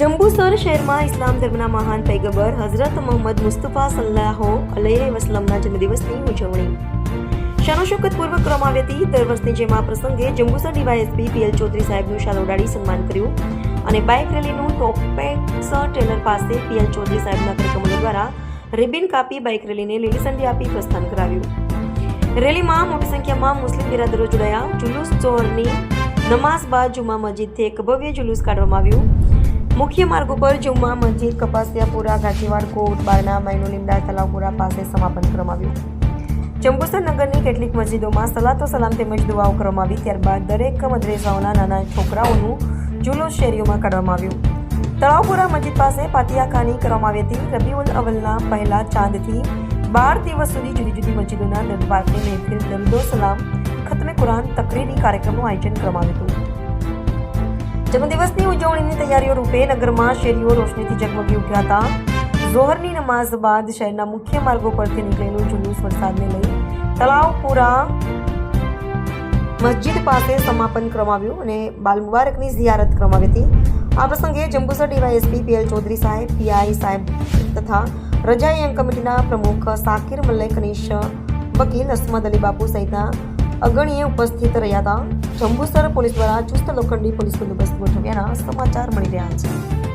જંબુસર શહેરમાં ઇસ્લામ ધર્મના મહાન પૈગંબર હઝરત મોહમ્મદ મુસ્તફા સલ્લાહો અલૈહ વસલમના જન્મદિવસની ઉજવણી. શાનોશોકતપૂર્વક કરવામાં આવી હતી દર વર્ષની જેમ આ પ્રસંગે જંબુસર ડીવાયએસપી પીએલ ચૌધરી સાહેબનું શાલ ઉડાડી સન્માન કર્યું અને બાઇક રેલીનું ટોપેક્સ ટેલર પાસે પીએલ ચૌધરી સાહેબના કાર્યક્રમો દ્વારા રિબિન કાપી બાઇક રેલીને લીલી ઝંડી આપી પ્રસ્થાન કરાવ્યું. રેલીમાં મોટી સંખ્યામાં મુસ્લિમ બિરાદરો જોડાયા. જુલુસ ચોરની નમાઝ બાદ જુમા મસ્જિદથી એક ભવ્ય જુલુસ કાઢવામાં આવ્યું. મુખ્ય માર્ગ ઉપર જુમ્મા મસ્જિદ કપાસિયાપુરા ગાંધીવાડ કોટ બારના મૈનુ લીમડા, તલાવપુરા પાસે સમાપન કરવામાં જંબુસર નગરની કેટલીક મસ્જિદોમાં સલાતો સલામ તેમજ દુઆઓ કરવામાં આવી, ત્યારબાદ દરેક મદ્રેસાઓના નાના છોકરાઓનું જુલુસ શેરીઓમાં કાઢવામાં આવ્યું. તળાવપુરા મસ્જિદ પાસે પાતિયાખાની કરવામાં આવી હતી. રબીઉલ અવલના પહેલા ચાંદથી બાર દિવસ સુધી જુદી જુદી મસ્જિદોના દરબારની મહેફિલ દરદો સલામ ખતમે કુરાન તકરીરી કાર્યક્રમનું આયોજન કરવામાં આવ્યું હતું. જન્મદિવસની ઉજવણીની તૈયારીઓ રૂપે નગરમાં શેરીઓ રોશનીથી ઝગમગી ઉઠ્યા હતા. ઝોહરની નમાઝ બાદ શહેરના મુખ્ય માર્ગો પરથી નીકળેલું જુલુસ વરસાદને લઈ તળાવપુરા મસ્જિદ પાસે સમાપન કરવામાં આવ્યું અને બાલ મુબારકની ઝિયારત કરવામાં આવી હતી. આ પ્રસંગે જંબુસર ડીવાયએસપી પીએલ ચૌધરી સાહેબ પીઆઈ સાહેબ તથા રજાઈ અંગ કમિટીના પ્રમુખ સાકિર મલ્લે અનીશ વકીલ અસમદ અલી બાપુ સહિતના અગણીએ ઉપસ્થિત રહ્યા હતા. જંબુસર પોલીસ દ્વારા ચુસ્ત લોખંડી પોલીસ બંદોબસ્ત ગોઠવ્યાના સમાચાર મળી રહ્યા છે.